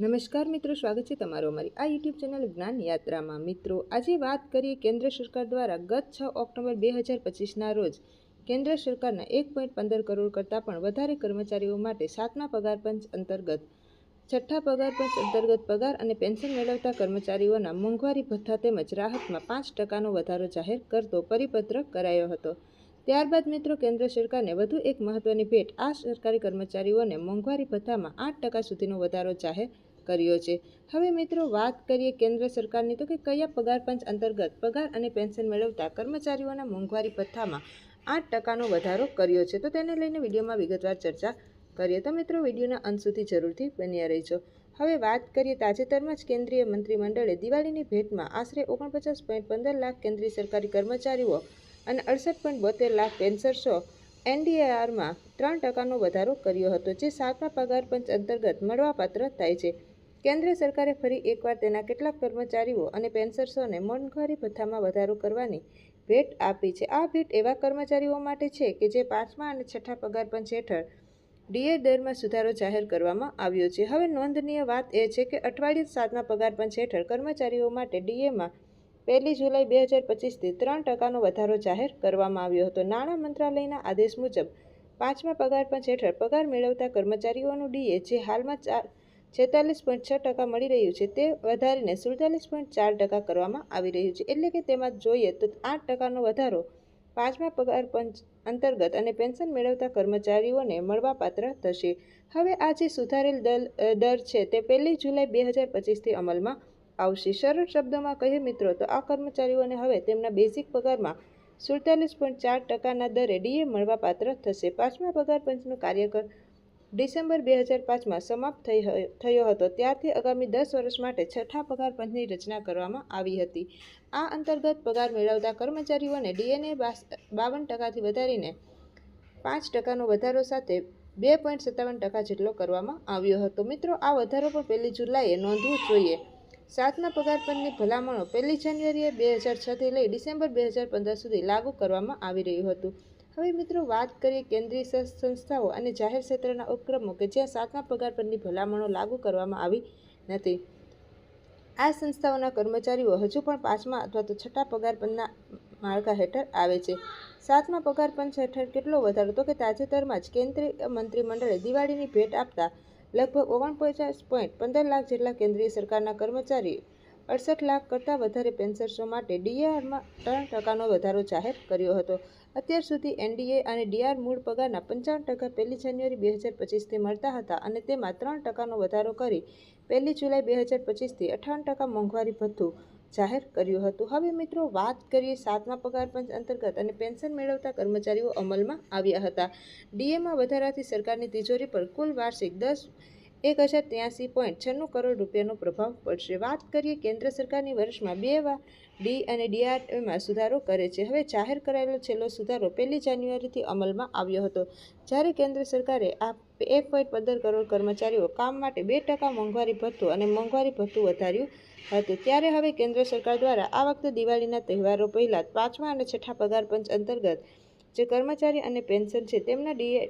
નમસ્કાર મિત્રો, સ્વાગત છે તમારું અમારી આ યુટ્યુબ ચેનલ જ્ઞાન યાત્રામાં. મિત્રો, આજે વાત કરીએ કેન્દ્ર સરકાર દ્વારા ગત છ ઓક્ટોબર બે હજાર પચીસના રોજ કેન્દ્ર સરકારના એક પોઈન્ટ પંદર કરોડ કરતાં પણ વધારે કર્મચારીઓ માટે સાતમા પગાર પંચ અંતર્ગત, છઠ્ઠા પગાર પંચ અંતર્ગત પગાર અને પેન્શન મેળવતા કર્મચારીઓના મોંઘવારી ભથ્થા તેમજ રાહતમાં પાંચ ટકાનો વધારો જાહેર કરતો પરિપત્ર કરાયો હતો. ત્યારબાદ મિત્રો, કેન્દ્ર સરકારને વધુ એક મહત્વની ભેટ આ સરકારી કર્મચારીઓને મોંઘવારી ભથ્થામાં આઠ ટકા સુધીનો વધારો જાહેર કર્યો છે. હવે મિત્રો વાત કરીએ કેન્દ્ર સરકારની, તો કે કયા પગાર પંચ અંતર્ગત પગાર અને પેન્શન મેળવતા કર્મચારીઓના મોંઘવારી ભથ્થામાં આઠ ટકાનો વધારો કર્યો છે. તો તેને લઈને વિડીયોમાં વિગતવાર ચર્ચા કરીએ. તો મિત્રો વિડીયોના અંત સુધી જરૂરથી બન્યા રહીજો. હવે વાત કરીએ તાજેતરમાં જ કેન્દ્રીય મંત્રીમંડળે દિવાળીની ભેટમાં આશરે ઓગણપચાસ પોઈન્ટ પંદર લાખ કેન્દ્રીય સરકારી કર્મચારીઓ અને અડસઠ પોઈન્ટ બોતેર લાખ પેન્સર્સો એનડીએઆરમાં ત્રણ ટકાનો વધારો કર્યો હતો, જે સાતમા પગાર પંચ અંતર્ગત મળવાપાત્ર થાય છે. કેન્દ્ર સરકારે ફરી એકવાર તેના કેટલાક કર્મચારીઓ અને પેન્સર્સોને મોંઘવારી ભથ્થામાં વધારો કરવાની ભેટ આપી છે. આ ભેટ એવા કર્મચારીઓ માટે છે કે જે પાંચમા અને છઠ્ઠા પગાર પંચ હેઠળ ડીએ દરમાં સુધારો જાહેર કરવામાં આવ્યો છે. હવે નોંધનીય વાત એ છે કે અઠવાડિયે સાતમા પગાર પંચ હેઠળ કર્મચારીઓ માટે ડીએમાં પહેલી જુલાઈ બે હજાર પચીસથી ત્રણ ટકાનો વધારો જાહેર કરવામાં આવ્યો હતો. નાણાં મંત્રાલયના આદેશ મુજબ પાંચમા પગાર પંચ હેઠળ પગાર મેળવતા કર્મચારીઓનું ડીએ જે હાલમાં છેતાલીસ પોઈન્ટ છ ટકા મળી રહ્યું છે તે વધારીને સુડતાલીસ પોઈન્ટ ચાર ટકા કરવામાં આવી રહ્યું છે. એટલે કે તેમાં જોઈએ તો આઠ ટકાનો વધારો પાંચમા પગાર પંચ અંતર્ગત અને પેન્શન મેળવતા કર્મચારીઓને મળવાપાત્ર થશે. હવે આ જે સુધારેલ દર છે તે પહેલી જુલાઈ બે હજાર પચીસથી અમલમાં આવશે. સરળ શબ્દોમાં કહીએ મિત્રો તો આ કર્મચારીઓને હવે તેમના બેઝિક પગારમાં સુડતાલીસ પોઈન્ટ ચાર ટકાના દરે ડીએ મળવાપાત્ર થશે. પાંચમા પગાર પંચનો કાર્યકર ડિસેમ્બર બે હજાર પાંચમાં સમાપ્ત થઈ થયો હતો. ત્યારથી આગામી દસ વર્ષ માટે છઠ્ઠા પગાર પંચની રચના કરવામાં આવી હતી. આ અંતર્ગત પગાર મેળવતા કર્મચારીઓને ડીએનએ બાવન ટકાથી વધારીને પાંચ ટકાનો વધારો સાથે બે પોઈન્ટ સત્તાવન ટકા જેટલો કરવામાં આવ્યો હતો. મિત્રો, આ વધારો પણ પહેલી જુલાઈએ નોંધવું જોઈએ. સાતમા પગાર પંચની ભલામણો પહેલી જાન્યુઆરીએ બે હજાર છથી લઈ ડિસેમ્બર બે હજાર પંદર સુધી લાગુ કરવામાં આવી રહ્યું હતું. હવે મિત્રો વાત કરીએ કેન્દ્રીય સંસ્થાઓ અને જાહેર ક્ષેત્રના ઉપક્રમો કે જ્યાં સાતમા પગાર પરની ભલામણો લાગુ કરવામાં આવી નથી. આ સંસ્થાઓના કર્મચારીઓ હજુ પણ પાંચમા અથવા તો છઠ્ઠા પગાર પંચના માળખા હેઠળ આવે છે. સાતમા પગાર પંચ હેઠળ કેટલો વધારો? તો કે તાજેતરમાં જ કેન્દ્રીય મંત્રીમંડળે દિવાળીની ભેટ આપતા લગભગ ઓગણપચાસ પોઈન્ટ પંદર લાખ જેટલા કેન્દ્રીય સરકારના કર્મચારી અડસઠ લાખ કરતાં વધારે પેન્શનર્સો માટે ડીઆરમાં ત્રણ ટકાનો વધારો જાહેર કર્યો હતો. અત્યાર સુધી એનડીએ અને ડીઆર મૂળ પગારના પંચાવન ટકા પહેલી જાન્યુઆરી બે હજાર પચીસથી મળતા હતા અને તેમાં ત્રણ ટકાનો વધારો કરી પહેલી જુલાઈ બે હજાર પચીસથી અઠાવન ટકા મોંઘવારી ભથ્થું જાહેર કર્યું હતું. હવે મિત્રો વાત કરીએ સાતમા પગાર પંચ અંતર્ગત અને પેન્શન મેળવતા કર્મચારીઓ અમલમાં આવ્યા હતા. ડીએમાં વધારાથી સરકારની તિજોરી પર કુલ વાર્ષિક દસ એક હજાર ત્યાંસી પોઈન્ટ છન્નું કરોડ રૂપિયાનો પ્રભાવ પડશે. વાત કરીએ કેન્દ્ર સરકારની વર્ષમાં બે વાર ડી અને ડીઆરએમાં સુધારો કરે છે. હવે જાહેર કરાયેલો છેલ્લો સુધારો પહેલી જાન્યુઆરીથી અમલમાં આવ્યો હતો. જ્યારે કેન્દ્ર સરકારે આ એક પોઈન્ટ પંદર કરોડ કર્મચારીઓ કામ માટે બે ટકા મોંઘવારી ભથ્થું અને મોંઘવારી ભથ્થું વધાર્યું હતું. ત્યારે હવે કેન્દ્ર સરકાર દ્વારા આ વખતે દિવાળીના તહેવારો પહેલાં પાંચમા અને છઠ્ઠા પગાર પંચ અંતર્ગત જે કર્મચારી અને પેન્શન છે, તેમના ડીએ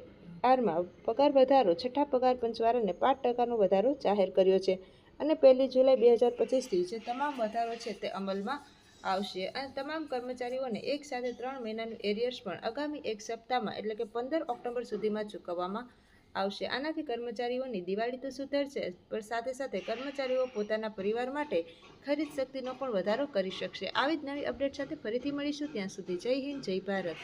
આરમાં પગાર વધારો, છઠ્ઠા પગાર પંચવાળાને પાંચ ટકાનો વધારો જાહેર કર્યો છે અને પહેલી જુલાઈ બે હજાર પચીસથી જે તમામ વધારો છે તે અમલમાં આવશે અને તમામ કર્મચારીઓને એક સાથે ત્રણ મહિનાનું એરિયર્સ પણ આગામી એક સપ્તાહમાં એટલે કે પંદર ઓક્ટોબર સુધીમાં ચૂકવવામાં આવશે. આનાથી કર્મચારીઓની દિવાળી તો સુધરશે પણ સાથે સાથે કર્મચારીઓ પોતાના પરિવાર માટે ખરીદ શક્તિનો પણ વધારો કરી શકશે. આવી જ નવી અપડેટ સાથે ફરીથી મળીશું. ત્યાં સુધી જય હિન્દ, જય ભારત.